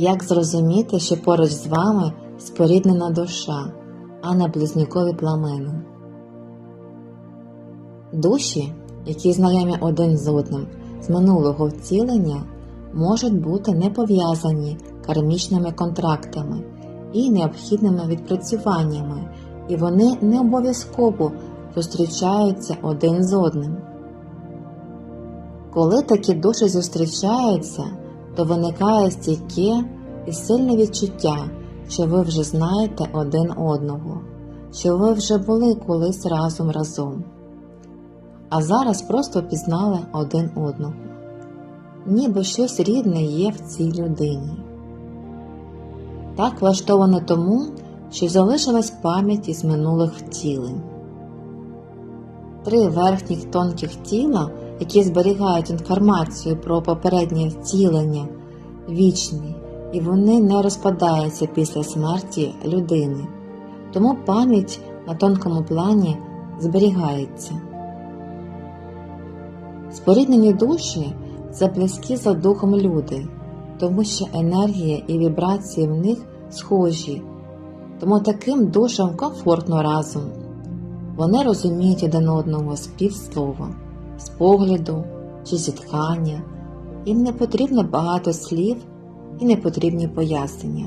Як зрозуміти, що поруч з вами споріднена душа, а не близнюкові пламени? Душі, які знайомі один з одним з минулого втілення, можуть бути не пов'язані кармічними контрактами і необхідними відпрацюваннями, і вони не обов'язково зустрічаються один з одним. Коли такі душі зустрічаються, то виникає стійке і сильне відчуття, що ви вже знаєте один одного, що ви вже були колись разом разом, а зараз просто пізнали один одного. Ніби щось рідне є в цій людині. Так влаштовано тому, що залишилась пам'ять із минулих втілень. Три верхніх тонких тіла, які зберігають інформацію про попереднє втілення, вічні, і вони не розпадаються після смерті людини, тому пам'ять на тонкому плані зберігається. Споріднені душі це близькі за духом люди, тому що енергія і вібрації в них схожі, тому таким душам комфортно разом. Вони розуміють один одного з півслова, з погляду чи зітхання, їм не потрібно багато слів і не потрібні пояснення.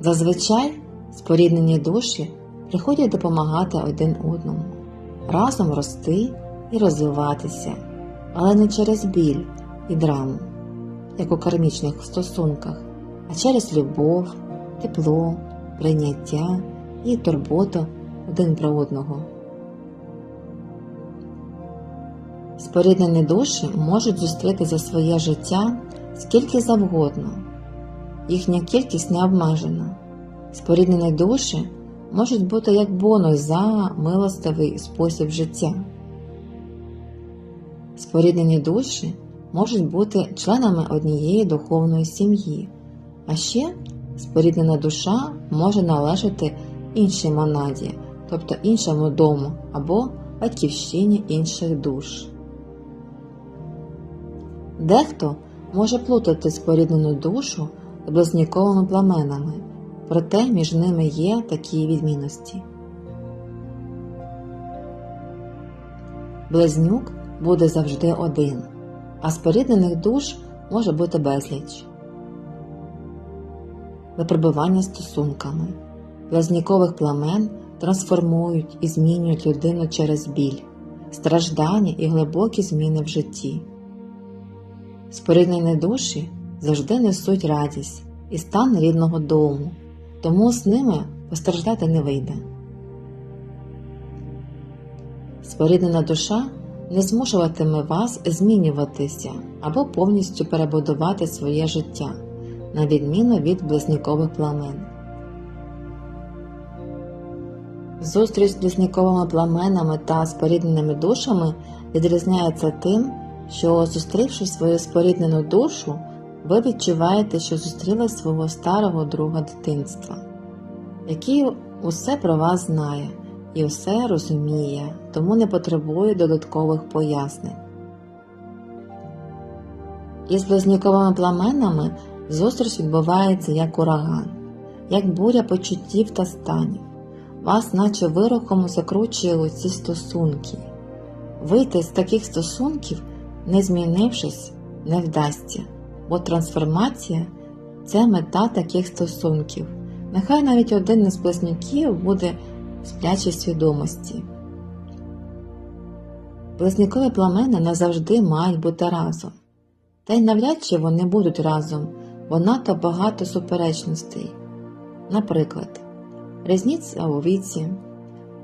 Зазвичай споріднені душі приходять допомагати один одному, разом рости і розвиватися, але не через біль і драму, як у кармічних стосунках, а через любов, тепло, прийняття і турботу один про одного. Споріднені душі можуть зустріти за своє життя скільки завгодно, їхня кількість не обмежена. Споріднені душі можуть бути як бонус за милостивий спосіб життя. Споріднені душі можуть бути членами однієї духовної сім'ї, а ще споріднена душа може належати іншій монаді, тобто іншому дому або батьківщині інших душ. Дехто може плутати споріднену душу з близніковими пламенами, проте між ними є такі відмінності. Близнюк буде завжди один, а споріднених душ може бути безліч. Випробування стосунками Блазнікових пламен трансформують і змінюють людину через біль, страждання і глибокі зміни в житті. Споріднені душі завжди несуть радість і стан рідного дому, тому з ними постраждати не вийде. Споріднена душа не змушуватиме вас змінюватися або повністю перебудувати своє життя, на відміну від близнікових пламен. Зустріч з близніковими пламенами та спорідненими душами відрізняється тим, що, зустрівши свою споріднену душу, ви відчуваєте, що зустріли свого старого друга дитинства, який усе про вас знає і усе розуміє, тому не потребує додаткових пояснень. Із близніковими пламенами зустріч відбувається як ураган, як буря почуттів та станів. Вас, наче вироком, закручує у ці стосунки. Вийти з таких стосунків, не змінившись, не вдасться, бо трансформація це мета таких стосунків. Нехай навіть один із близнюків буде в сплячій свідомості. Близнюкові пламени назавжди мають бути разом. Та й навряд чи вони будуть разом, бо надто багато суперечностей. Наприклад, різниця у віці,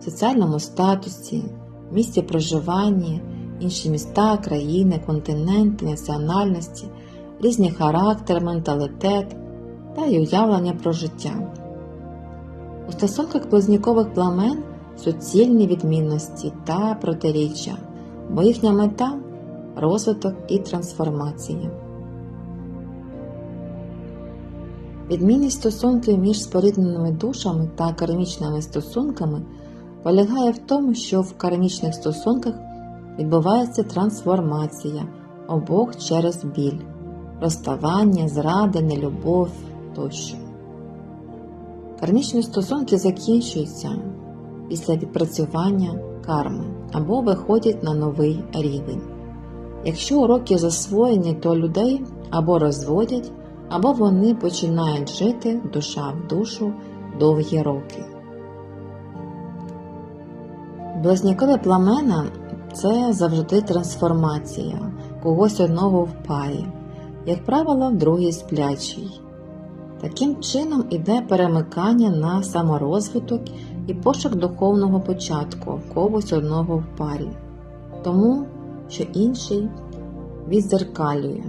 соціальному статусі, місці проживання, інші міста, країни, континенти, національності, різні характер, менталітет та й уявлення про життя. У стосунках близнікових пламен суцільні відмінності та протиріччя, бо їхня мета розвиток і трансформація. Відмінність стосунків між спорідненими душами та кармічними стосунками полягає в тому, що в кармічних стосунках відбувається трансформація обох через біль, розставання, зради, нелюбов тощо. Кармічні стосунки закінчуються після відпрацювання карми або виходять на новий рівень. Якщо уроки засвоєні, то людей або розводять, або вони починають жити душа в душу довгі роки. Близнякові пламена це завжди трансформація. Когось одного в парі, як правило, другий сплячий. Таким чином іде перемикання на саморозвиток і пошук духовного початку. Когось одного в парі, тому що інший відзеркалює